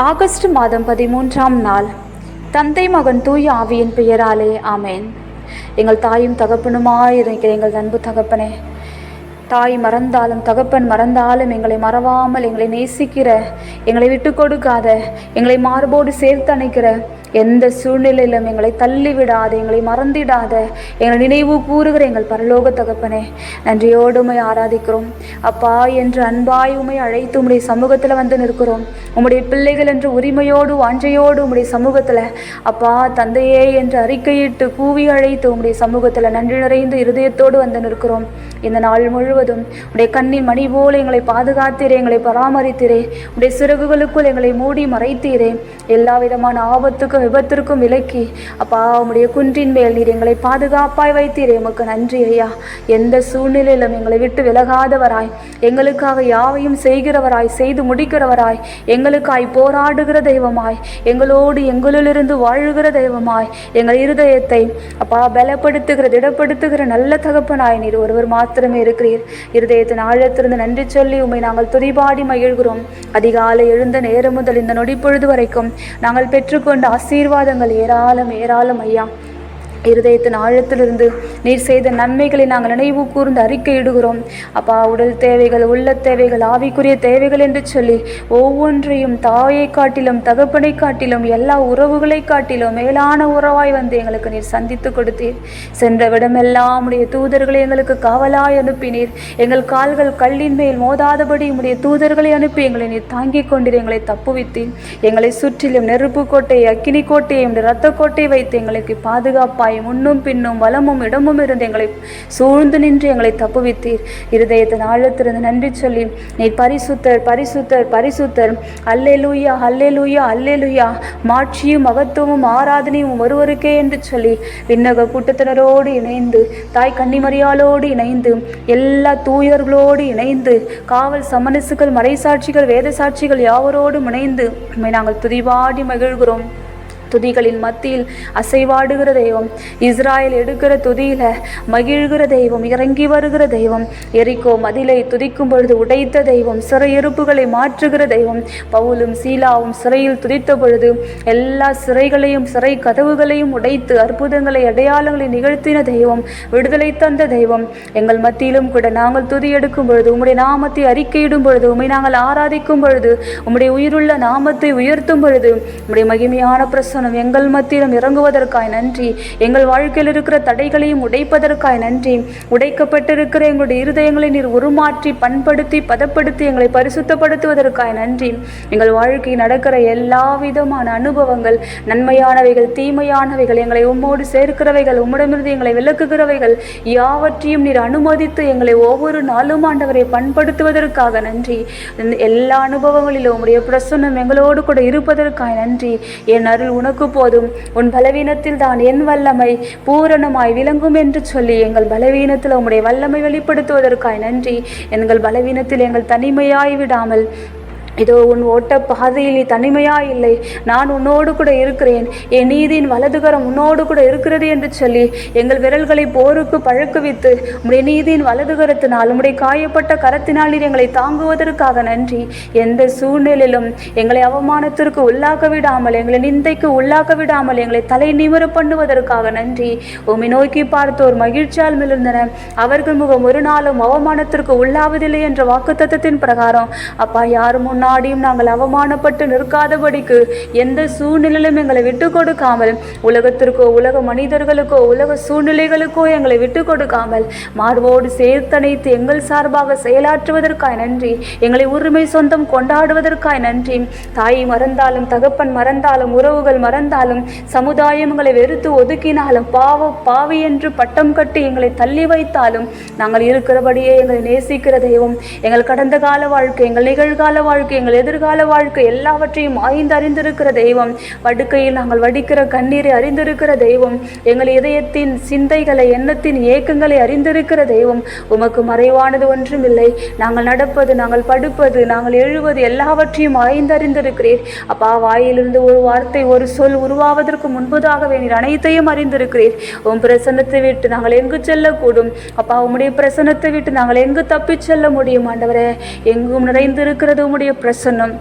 August மாதம் பதிமூன்றாம் நாள். தந்தை மகன் தூய ஆவியின் பெயராலே ஆமேன். எங்கள் தாயும் தகப்பனுமாயிருக்கிற எங்கள் அன்பு தகப்பனே. தாய் மறந்தாலும் தகப்பன் மறந்தாலும் எங்களை மறவாமல் எங்களை நேசிக்கிற எங்களை விட்டு கொடுக்காத எங்களை மார்போடு சேர்த்து அணைக்கிற எந்த சூழ்நிலையிலும் எங்களை தள்ளிவிடாத எங்களை மறந்திடாத. எங்களை நினைவு கூறுகிற எங்கள் பரலோக தகப்பனே நன்றியோடு உமை ஆராதிக்கிறோம். அப்பா என்று அன்பாய் உமை அழைத்து உம்முடைய சமூகத்தில் வந்து நிற்கிறோம். உம்முடைய பிள்ளைகள் என்று உரிமையோடு வாஞ்சையோடு உம்முடைய சமூகத்தில் அப்பா தந்தையே என்று அறிக்கையிட்டு கூவி அழைத்து உம்முடைய சமூகத்தில் நன்றி நிறைந்த இருதயத்தோடு வந்து நிற்கிறோம். இந்த நாள் முழுவதும் உடைய கண்ணின் மணி போல எங்களை பாதுகாத்தீரே எங்களை பராமரித்தீரே உடைய சிறகுகளுக்குள் எங்களை மூடி மறைத்தீரே எல்லா விதமான ஆபத்துக்கும் விபத்திற்கும் விலக்கி அப்பா உடைய குன்றின் மேல் நீர் எங்களை பாதுகாப்பாய் வைத்தீரே உமக்கு நன்றி ஐயா. எந்த சூழ்நிலையிலும் எங்களை விட்டு விலகாதவராய் எங்களுக்காக யாவையும் செய்கிறவராய் செய்து முடிக்கிறவராய் எங்களுக்காய் போராடுகிற தெய்வமாய் எங்களோடு எங்களிலிருந்து வாழுகிற தெய்வமாய் எங்கள் இருதயத்தை அப்பா பலப்படுத்துகிற திடப்படுத்துகிற நல்ல தகப்பனாய் நீர் ஒருவர் மாத்திரமே மாத்திரமே இருக்கிறீர். இருதயத்தின் ஆழத்திலிருந்து நன்றி சொல்லி உம்மை நாங்கள் துதிபாடி மகிழ்கிறோம். அதிகாலை எழுந்த நேரம் முதல் இந்த நொடி பொழுது வரைக்கும் நாங்கள் பெற்றுக்கொண்ட ஆசீர்வாதங்கள் ஏராளம் ஏராளம் ஐயா. இருதயத்தின் ஆழத்திலிருந்து நீர் செய்த நன்மைகளை நாங்கள் நினைவு கூர்ந்து அறிக்கையிடுகிறோம். அப்பா உடல் தேவைகள் உள்ள தேவைகள் ஆவிக்குரிய தேவைகள் என்று சொல்லி ஒவ்வொன்றையும் தாயை காட்டிலும் தகப்பனை காட்டிலும் எல்லா உறவுகளை காட்டிலும் மேலான உறவாய் வந்து எங்களுக்கு நீர் சந்தித்து கொடுத்தீர். சென்ற விடமெல்லாம் உடைய தூதர்களை எங்களுக்கு காவலாய் அனுப்பினீர். எங்கள் கால்கள் கல்லின் மேல் மோதாதபடி உடைய தூதர்களை அனுப்பி எங்களை நீர் தாங்கிக் கொண்டீர் எங்களை தப்புவித்தீர். எங்களை சுற்றிலும் நெருப்பு கோட்டை அக்கினி கோட்டையை இரத்த கோட்டை வைத்து எங்களுக்கு பாதுகாப்பாய் முன்னும் பின்னும் வலமும் இடமும் இருந்து எங்களை சூழ்ந்து நின்று எங்களை தப்புவித்தீர். இருதயத்தின் ஆழத்திலிருந்து நன்றி சொல்லி நீ பரிசுத்தர் பரிசுத்தர் பரிசுத்தர். அல்லேலூயா அல்லே லூயா மாட்சியும் மகத்துவமும் ஆராதனையும் ஒருவருக்கே என்று சொல்லி விண்ணக கூட்டத்தினரோடு இணைந்து தாய் கன்னிமரியாலோடு இணைந்து எல்லா தூயர்களோடு இணைந்து காவல் சமனசுகள் மறைசாட்சிகள் வேத சாட்சிகள் யாவரோடும் இணைந்து நாங்கள் துதிவாடி மகிழ்கிறோம். துதிகளின் மத்தியில் அசைவாடுகிற தெய்வம். இஸ்ராயல் எடுக்கிற துதியில மகிழ்கிற தெய்வம் இறங்கி வருகிற தெய்வம். எரிக்கோ மதிலை துதிக்கும் பொழுது உடைத்த தெய்வம் சிறையிருப்புகளை மாற்றுகிற தெய்வம். பவுலும் சீலாவும் சிறையில் துதித்த பொழுது எல்லா சிறைகளையும் சிறை கதவுகளையும் உடைத்து அற்புதங்களை அடையாளங்களை நிகழ்த்தின தெய்வம் விடுதலை தந்த தெய்வம். எங்கள் மத்தியிலும் கூட நாங்கள் துதி எடுக்கும் பொழுது உம்முடைய நாமத்தை அறிக்கையிடும் பொழுது உம்மை நாங்கள் ஆராதிக்கும் பொழுது உம்முடைய உயிருள்ள நாமத்தை உயர்த்தும் பொழுது உம்முடைய மகிமையான வசனம் எங்கள் மத்தியிலும் இறங்குவதற்காய் நன்றி. எங்கள் வாழ்க்கையில் இருக்கிற தடைகளையும் உடைப்பதற்காய் நன்றி. உடைக்கப்பட்டிருக்கிற எங்களுடைய இருதயங்களை நீர் உருமாற்றி பண்படுத்தி பதப்படுத்தி எங்களை பரிசுத்தப்படுத்துவதற்காய் நன்றி. எங்கள் வாழ்க்கை நடக்கிற எல்லா விதமான அனுபவங்கள் நன்மையானவைகள் தீமையானவைகள் எங்களை உம்மோடு சேர்க்கிறவைகள் உம்மிடமிருந்து எங்களை விளக்குகிறவைகள் யாவற்றையும் நீர் அனுமதித்து எங்களை ஒவ்வொரு நாளும் ஆண்டவரை பண்படுத்துவதற்காக நன்றி. எல்லா அனுபவங்களிலும் உங்களுடைய பிரசன்னம் எங்களோடு கூட இருப்பதற்காய் நன்றி. என் அருள் உனக்கு போதும். உன் பலவீனத்தில் தான் என் வல்லமை பூரணமாய் விளங்கும் என்று சொல்லி எங்கள் பலவீனத்தில் உம்முடைய வல்லமை வெளிப்படுத்துவதற்காய் நன்றி. எங்கள் பலவீனத்தில் எங்கள் தனிமையாய் விடாமல் இதோ உன் ஓட்ட பாதையில் தனிமையா இல்லை. நான் உன்னோடு கூட இருக்கிறேன். என் நீதியின் வலதுகரம் உன்னோடு கூட இருக்கிறது என்று சொல்லி எங்கள் விரல்களை போருக்கு பழக்குவித்து உடைய நீதியின் வலதுகரத்தினால் உடைய காயப்பட்ட கரத்தினால் நீர் எங்களை தாங்குவதற்காக நன்றி. எந்த சூழ்நிலையிலும் எங்களை அவமானத்திற்கு உள்ளாக்க விடாமல் எங்களை நிந்தைக்கு உள்ளாக்க விடாமல் எங்களை தலை நிமிர பண்ணுவதற்காக நன்றி. உம்மை நோக்கி பார்த்தோர் மகிழ்ச்சியால் மிளர்ந்தன அவர்கள் முகம் ஒரு நாளும் அவமானத்திற்கு உள்ளாவதில்லை என்ற வாக்குத்தத்தின் பிரகாரம். அப்பா யாரும் முன்னால் நாடியும் நாங்கள் அவமானப்பட்டு நிற்காதபடிக்கு எந்த சூழ்நிலையிலும் எங்களை விட்டு கொடுக்காமல் உலகத்திற்கோ உலக மனிதர்களுக்கோ உலக சூழ்நிலைகளுக்கோ எங்களை விட்டு கொடுக்காமல் மார்போடு சேர்த்தணைத்து எங்கள் சார்பாக செயலாற்றுவதற்காய் நன்றி எங்களை உரிமை சொந்தம் கொண்டாடுவதற்காய் நன்றி. தாய் மறந்தாலும் தகப்பன் மறந்தாலும் உறவுகள் மறந்தாலும் சமுதாயம் எங்களை வெறுத்து ஒதுக்கினாலும் பாவ பாவி என்று பட்டம் கட்டி எங்களை தள்ளி வைத்தாலும் நாங்கள் இருக்கிறபடியே எங்களை நேசிக்கிற தெய்வம். எங்கள் கடந்த கால வாழ்க்கை எங்கள் நிகழ்கால வாழ்க்கை எங்கள் எதிர்கால வாழ்க்கை எல்லாவற்றையும் ஆய்ந்து அறிந்திருக்கிற தெய்வம். படுக்கையில் நாங்கள் வடிக்கிற கண்ணீரை அறிந்திருக்கிற தெய்வம். எங்கள் இதயத்தின் சிந்தைகளை எண்ணத்தின் ஏக்கங்களை அறிந்திருக்கிற தெய்வம். உமக்கு மறைவானது ஒன்றுமில்லை. நாங்கள் நடப்பது நாங்கள் படுப்பது நாங்கள் எழுவது எல்லாவற்றையும் ஆய்ந்தறிந்திருக்கிறீர் அப்பா வாயிலிருந்து ஒரு வார்த்தை ஒரு சொல் உருவாவதற்கு முன்பதாகவே நீர் அனைத்தையும் அறிந்திருக்கிறீர். உம் பிரசன்னத்தை விட்டு நாங்கள் எங்கு செல்லக்கூடும்? அப்பா உம்முடைய பிரசன்னத்தை விட்டு நாங்கள் எங்கு தப்பிச் செல்ல முடியும் ஆண்டவரே? எங்கும் நிறைந்திருக்கிறது உம்முடைய பிரசன்னம்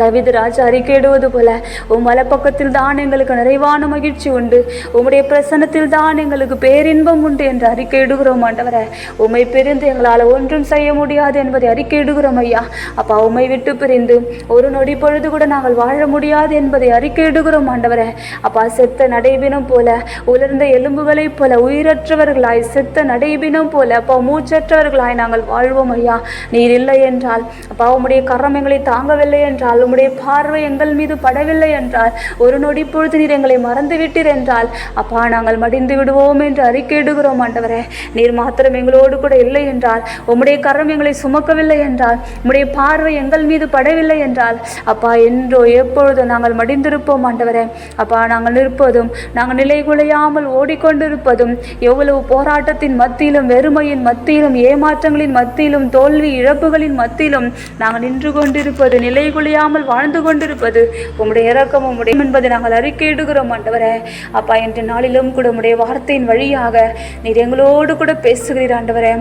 தவிது ராஜா அறிக்கையிடுவது போல உம் வலப்பக்கத்தில் தான் எங்களுக்கு நிறைவான மகிழ்ச்சி உண்டு. உம்முடைய பிரசன்னத்தில் தான் எங்களுக்கு பேரின்பம் உண்டு என்று அறிக்கையிடுகிறோம் ஆண்டவரை. உம்மை பிரிந்து எங்களால் ஒன்றும் செய்ய முடியாது என்பதை அறிக்கையிடுகிறோம் ஐயா. அப்பா உம்மை விட்டு பிரிந்து ஒரு நொடி பொழுது கூட நாங்கள் வாழ முடியாது என்பதை அறிக்கையிடுகிறோம் ஆண்டவரை. அப்பா செத்த நடைபினம் போல உலர்ந்த எலும்புகளைப் போல உயிரற்றவர்களாய் செத்த நடைபினம் போல அப்பா மூச்சற்றவர்களாய் நாங்கள் வாழ்வோம் ஐயா. நீர் இல்லை என்றால் அப்பா உம்முடைய கரம் எங்களை தாங்கவில்லை என்றால் உம்முடைய பார்வை எங்கள் மீது படவில்லை என்றால் ஒரு நொடி பொழுது நீர் எங்களை மறந்து விட்டீர் என்றால் அப்பா நாங்கள் மடிந்து விடுவோம் என்று அறிக்கையிடுகிறோம் ஆண்டவரே. நீர் மாத்திரம் எங்களோடு கூட இல்லை என்றால் உம்முடைய கரம் எங்களை சுமக்கவில்லை என்றால் உம்முடைய பார்வை எங்கள் மீது படவில்லை என்றால் அப்பா என்றோ எப்பொழுது நாங்கள் மடிந்திருப்போம் ஆண்டவரே. அப்பா நாங்கள் நிற்பதும் நாங்கள் நிலை குலையாமல் ஓடிக்கொண்டிருப்பதும் எவ்வளவு போராட்டத்தின் மத்தியிலும் வெறுமையின் மத்தியிலும் ஏமாற்றங்களின் மத்தியிலும் தோல்வி இழப்புகளின் மத்தியிலும் நாங்கள் நின்று கொண்டிருப்பது நிலை குலையாமல் வாழ்ந்து கொண்டிருப்பது உம்முடைய இறக்கம் உம்முடைய என்பதை நாங்கள் அறிக்கையிடுகிறோம் ஆண்டவரே. அப்பா என்ற நாளிலும் கூட உம்முடைய வார்த்தையின் வழியாக நீர் எங்களோடு கூட பேசுகிறீர் ஆண்டவரே.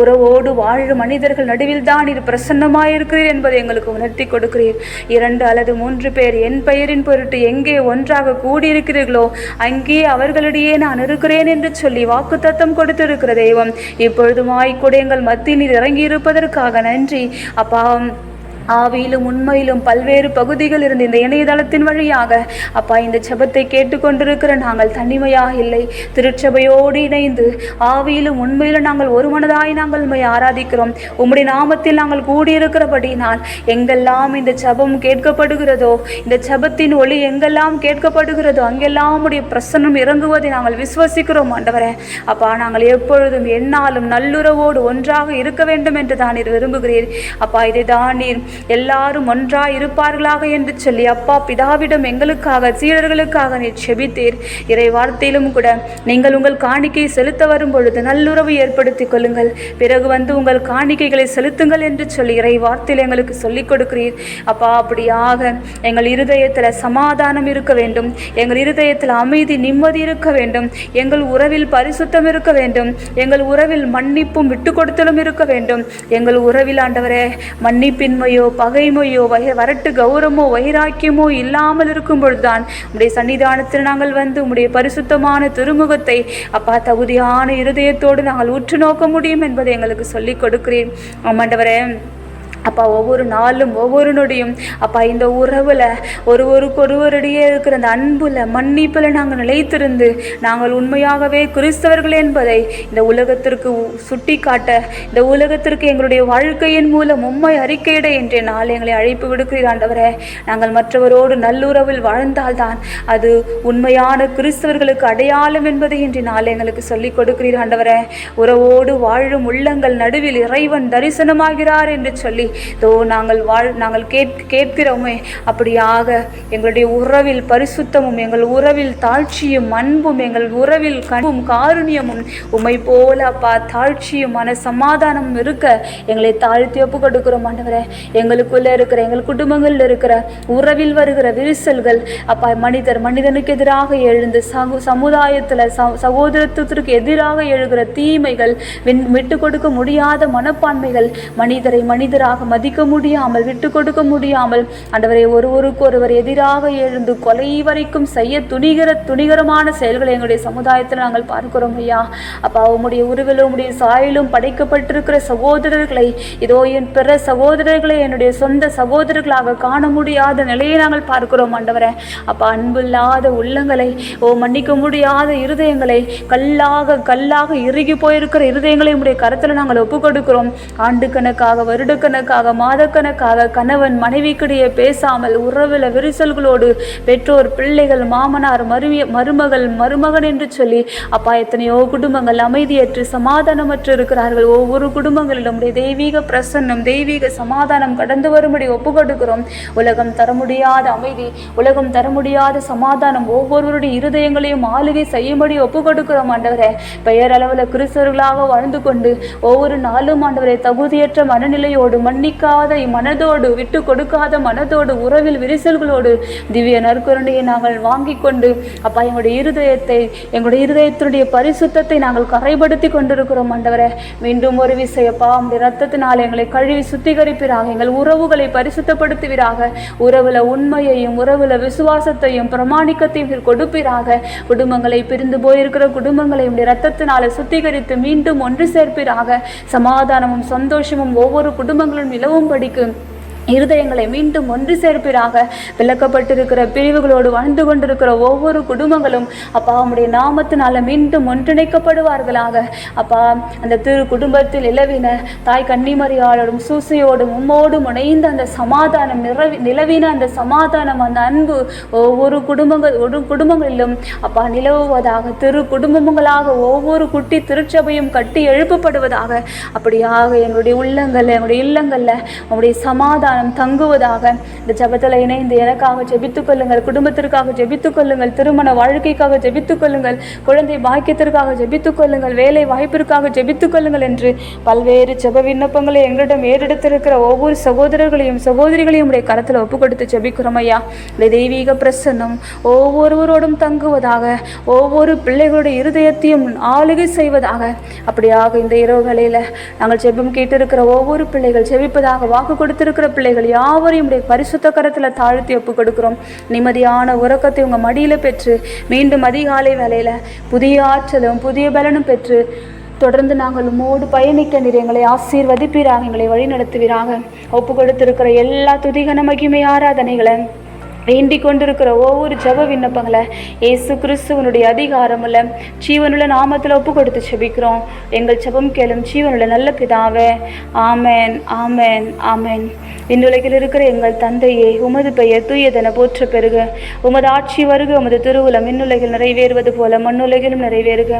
உறவோடு வாழும் மனிதர்கள் நடுவில் தான் நீர் பிரசன்னமாயிருக்கிறீர் என்பதை எங்களுக்கு உணர்த்தி கொடுக்கிறீர். இரண்டு அல்லது மூன்று பேர் என் பெயரின் பொருட்டு எங்கே ஒன்றாக கூடியிருக்கிறீர்களோ அங்கே அவர்களிடையே நான் இருக்கிறேன் என்று சொல்லி வாக்குத்தத்தம் கொடுத்திருக்கிற தெய்வம் இப்பொழுதுமாய் கூட எங்கள் மத்தியில் நீர் இறங்கி இருப்பதற்காக நன்றி. அப்பா ஆவியிலும் உண்மையிலும் பல்வேறு பகுதிகள் இருந்து இந்த இணையதளத்தின் வழியாக அப்பா இந்த ஜபத்தை கேட்டுக்கொண்டிருக்கிற நாங்கள் தனிமையாக இல்லை. திருச்சபையோடு இணைந்து ஆவியிலும் உண்மையிலும் நாங்கள் ஒரு மனதாய் நாங்கள் உண்மை ஆராதிக்கிறோம். உம்முடைய நாமத்தில் நாங்கள் கூடியிருக்கிறபடினால் எங்கெல்லாம் இந்த ஜபம் கேட்கப்படுகிறதோ இந்த ஜபத்தின் ஒளி எங்கெல்லாம் கேட்கப்படுகிறதோ அங்கெல்லாம் உடைய பிரசன்னம் இறங்குவதை நாங்கள் விசுவசிக்கிறோம் ஆண்டவரே. அப்பா நாங்கள் எப்பொழுதும் எண்ணாலும் நல்லுறவோடு ஒன்றாக இருக்க வேண்டும் என்று தான் நீர் விரும்புகிறீர். அப்பா இதை தான் நீர் எல்லாரும் ஒன்றாய் இருப்பார்களாக என்று சொல்லி அப்பா பிதாவிடம் எங்களுக்காக சீடர்களுக்காக நீர் செபித்தீர். இறை வார்த்தையிலும் கூட நீங்கள் உங்கள் காணிக்கை செலுத்த வரும் பொழுது நல்லுறவு ஏற்படுத்திக் கொள்ளுங்கள். பிறகு வந்து உங்கள் காணிக்கைகளை செலுத்துங்கள் என்று சொல்லி இறை வார்த்தையில் எங்களுக்கு சொல்லிக் கொடுக்கிறீர். அப்பா அப்படியாக எங்கள் இருதயத்தில் சமாதானம் இருக்க வேண்டும். எங்கள் இருதயத்தில் அமைதி நிம்மதி இருக்க வேண்டும். எங்கள் உறவில் பரிசுத்தம் இருக்க வேண்டும். எங்கள் உறவில் மன்னிப்பும் விட்டு கொடுத்தலும் இருக்க வேண்டும். எங்கள் உறவில் ஆண்டவரே மன்னிப்பின்மையும் மன்னிப்பின்மையோ பகைமையோ வகை வரட்டு கௌரவமோ வைராக்கியமோ இல்லாமல் இருக்கும் பொழுதுதான் உம்முடைய சன்னிதானத்தில் நாங்கள் வந்து உம்முடைய பரிசுத்தமான திருமுகத்தை அப்பா தகுதியான இருதயத்தோடு நாங்கள் உற்று நோக்க முடியும் என்பதை எங்களுக்கு சொல்லிக் கொடுக்கிறேன் ஆமாண்டவரே அப்பா ஒவ்வொரு நாளும் ஒவ்வொரு நொடியும் அப்பா இந்த உறவில் ஒருவருக்கு ஒருவரிடையே இருக்கிற அந்த அன்புல மன்னிப்பில் நாங்கள் நிலைத்திருந்து நாங்கள் உண்மையாகவே கிறிஸ்தவர்கள் என்பதை இந்த உலகத்திற்கு சுட்டி காட்ட இந்த உலகத்திற்கு எங்களுடைய வாழ்க்கையின் மூலம் உண்மை அறிக்கையிட என்ற நாள் எங்களை அழைப்பு விடுக்கிறாண்டவரே நாங்கள் மற்றவரோடு நல்லுறவில் வாழ்ந்தால்தான் அது உண்மையான கிறிஸ்தவர்களுக்கு அடையாளம் என்பதை இன்றைய நாள் எங்களுக்கு சொல்லிக் கொடுக்கிறீராண்டவரே உறவோடு வாழும் உள்ளங்கள் நடுவில் இறைவன் தரிசனமாகிறார் என்று சொல்லி தோ நாங்கள் வாழ் நாங்கள் கேட் கேட்கிறோமே. அப்படியாக எங்களுடைய உறவில் பரிசுத்தமும் எங்கள் உறவில் தாழ்ச்சியும் அன்பும் எங்கள் உறவில் கண்பும் காருண்யமும் உமை போல அப்பா தாழ்ச்சியும் மன சமாதானமும் இருக்க எங்களை தாழ்த்தி ஒப்பு கொடுக்கிறோம் ஆண்டவரே. எங்களுக்குள்ளே இருக்கிற எங்கள் குடும்பங்களில் இருக்கிற உறவில் வருகிற விரிசல்கள் அப்பா மனிதர் மனிதனுக்கு எதிராக எழுந்து சமு சமுதாயத்தில் ச சகோதரத்துவத்திற்கு எதிராக எழுகிற தீமைகள் வின் விட்டு கொடுக்க முடியாத மனப்பான்மைகள் மனிதரை மனிதராக மதிக்க முடியாமல் விட்டு கொடுக்க முடியாமல் ஆண்டவரை ஒருவருக்கு ஒருவர் எதிராக எழுந்து கொலை வரைக்கும் செய்ய துணிகர துணிகரமான செயல்களை எங்களுடைய சமுதாயத்தில் நாங்கள் பார்க்கிறோம் ஐயா. அப்பா உம்முடைய உருவிலும் உம்முடைய சாயலும் படைக்கப்பட்டிருக்கிற சகோதரர்களை இதோ என் பிற சகோதரர்களை என்னுடைய சொந்த சகோதரர்களாக காண முடியாத நிலையை நாங்கள் பார்க்கிறோம் ஆண்டவரே. அப்பா அன்பில்லாத உள்ளங்களை ஓ மன்னிக்க முடியாத இருதயங்களை கல்லாக கல்லாக இறுகி போயிருக்கிற இருதயங்களை உம்முடைய கருத்தில் நாங்கள் ஒப்புக்கொடுக்கிறோம். கொடுக்கிறோம் ஆண்டுக்கணக்காக வருடக்கணக்காக மாதக்கணக்காக கணவன் மனைவிக்கிடையே பேசாமல் உறவில் விரிசல்களோடு பெற்றோர் பிள்ளைகள் மாமனார் மருவிய மருமகள் மருமகன் என்று சொல்லி அப்பா எத்தனையோ குடும்பங்கள் அமைதியற்று சமாதானமற்று இருக்கிறார்கள். ஒவ்வொரு குடும்பங்களிலும் உடைய தெய்வீக பிரசன்னம் தெய்வீக சமாதானம் கடந்து வரும்படி ஒப்பு கொடுக்கிறோம் உலகம் தர முடியாத அமைதி உலகம் தர முடியாத சமாதானம் ஒவ்வொருவருடைய இருதயங்களையும் ஆளுகை செய்யும்படி ஒப்பு கொடுக்கிறோம் ஆண்டவரே. பெயரளவில் கிறிஸ்தவர்களாக வாழ்ந்து கொண்டு ஒவ்வொரு நாளும் ஆண்டவரை தகுதியற்ற மனநிலையோடு மண் மன்னிக்காத மனதோடு விட்டு கொடுக்காத மனதோடு உறவில் விரிசல்களோடு திவ்ய நற்கருணையை நாங்கள் வாங்கி கொண்டு அப்பா எங்களுடைய இருதயத்தை எங்களுடைய இருதயத்தினுடைய பரிசுத்தத்தை நாங்கள் கரைப்படுத்தி கொண்டிருக்கிறோம் ஆண்டவரே. மீண்டும் ஒரு விசையப்பா உடைய ரத்தத்தினால் எங்களை கழுவி சுத்திகரிப்பிறாக எங்கள் உறவுகளை பரிசுத்தப்படுத்துவீராக. உறவுல உண்மையையும் உறவுல விசுவாசத்தையும் பிரமாணிக்கத்தையும் கொடுப்பீராக. குடும்பங்களை பிரிந்து போயிருக்கிற குடும்பங்களை உடைய ரத்தத்தினால சுத்திகரித்து மீண்டும் ஒன்று சேர்ப்பீராக. சமாதானமும் சந்தோஷமும் ஒவ்வொரு குடும்பங்களும் நிலவும் படிக்கும் இருதயங்களை மீண்டும் ஒன்று சேர்ப்பீராக. விளக்கப்பட்டிருக்கிற பிரிவுகளோடு வாழ்ந்து கொண்டிருக்கிற ஒவ்வொரு குடும்பங்களும் அப்பா உம்முடைய நாமத்தினால மீண்டும் ஒன்றிணைக்கப்படுவார்களாக. அப்பா அந்த திரு குடும்பத்தில் இளவின தாய் கன்னிமறியாளரும் சூசையோடும் உம்மோடும் இணைந்த அந்த சமாதானம் நிறவி நிலவின அந்த சமாதானம் அந்த அன்பு ஒவ்வொரு குடும்பங்கள் ஒரு குடும்பங்களிலும் அப்பா நிலவுவதாக திரு குடும்பங்களாக ஒவ்வொரு குட்டி திருச்சபையும் கட்டி எழுப்பப்படுவதாக. அப்படியாக எங்களுடைய உள்ளங்களில் எங்களுடைய இல்லங்களில் உங்களுடைய சமாதானம் தங்குவதாக. இந்த ஜபத்தில் இணைந்து எனக்காக ஜெபித்துக் கொள்ளுங்கள் குடும்பத்திற்காக ஜெபித்துக் கொள்ளுங்கள் திருமண வாழ்க்கைக்காக ஜெபித்துக் கொள்ளுங்கள் குழந்தை பாக்கியத்திற்காக ஜெபித்துக் கொள்ளுங்கள் வேலை வாய்ப்பிற்காக ஜெபித்துக் கொள்ளுங்கள் என்று பல்வேறு ஜெப விண்ணப்பங்களை எங்களிடம் ஏறெடுத்திருக்கிற ஒவ்வொரு சகோதரர்களையும் சகோதரிகளையும் உடைய கரத்தில் ஒப்பு கொடுத்து ஜெபிக்கிறோம் ஐயா. இந்த தெய்வீக பிரசன்னம் ஒவ்வொருவரோடும் தங்குவதாக ஒவ்வொரு பிள்ளைகளுடைய இருதயத்தையும் ஆளுகை செய்வதாக. அப்படியாக இந்த இரவு வேளையில் நாங்கள் ஜெபம் கேட்டிருக்கிற ஒவ்வொரு பிள்ளைகள் ஜெபிப்பதாக வாக்கு கொடுத்திருக்கிற பிள்ளைகள் யாவரையும் உடைய பரிசுத்த கரத்தில் தாழ்த்தி ஒப்பு கொடுக்குறோம். நிம்மதியான உறக்கத்தை உங்கள் மடியில் பெற்று மீண்டும் அதிகாலை வேலையில் புதிய ஆற்றலும் புதிய பலனும் பெற்று தொடர்ந்து நாங்கள் உம்மோடு பயணிக்க நீர் எங்களை ஆசீர்வதிப்பீராக எங்களை வழி நடத்துவீராக ஒப்பு கொடுத்திருக்கிற எல்லா துதிகன மகிமை ஆராதனைகளை வேண்டிக் கொண்டிருக்கிற ஒவ்வொரு ஜெப விண்ணப்பங்களை இயேசு கிறிஸ்துவனுடைய அதிகாரமுள்ள ஜீவனுள்ள நாமத்தில் ஒப்பு கொடுத்து செபிக்கிறோம் எங்கள் ஜபம் கேளும் ஜீவனுள்ள நல்ல பிதாவே ஆமென் ஆமேன் ஆமேன். இன்றுலகில் இருக்கிற எங்கள் தந்தையே உமது பெயர் தூயதென போற்ற பெறுக உமது ஆட்சி வருக உமது திருவுலம் விண்ணுலகில் நிறைவேறுவது போல மண்ணுலகிலும் நிறைவேறுக.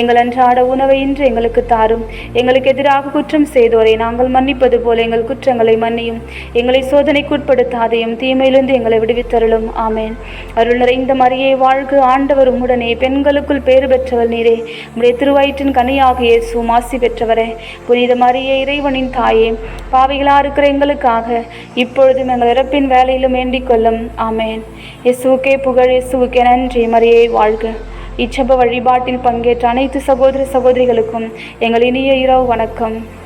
எங்கள் அன்றாட உணவை இன்று எங்களுக்கு தாரும். எங்களுக்கு எதிராக குற்றம் செய்தோரை நாங்கள் மன்னிப்பது போல எங்கள் குற்றங்களை மன்னியும். எங்களை சோதனைக்குட்படுத்தாதையும் தீமையிலிருந்து எங்களை விடுவித்தருளும் ஆமேன். அருள் நிறைந்த மரியே வாழ்க ஆண்டவர் உம்முடனே. பெண்களுக்குள் பேறு பெற்றவர் நீரே. உம்முடைய திருவயிற்றின் கனியாக இயேசு மாசி பெற்றவரே. புனித மரியே இறைவனின் தாயே பாவிகளா இருக்கிற எங்களுக்காக இப்பொழுதும் எங்கள் இறப்பின் வேலையிலும் வேண்டிக் கொள்ளும். ஆமேன். இயேசுக்கே புகழ் இயேசுக்கே நன்றி. மரியை வாழ்க. இச்சப வழிபாட்டில் பங்கேற்ற அனைத்து சகோதர சகோதரிகளுக்கும் எங்கள் இனிய இரவு வணக்கம்.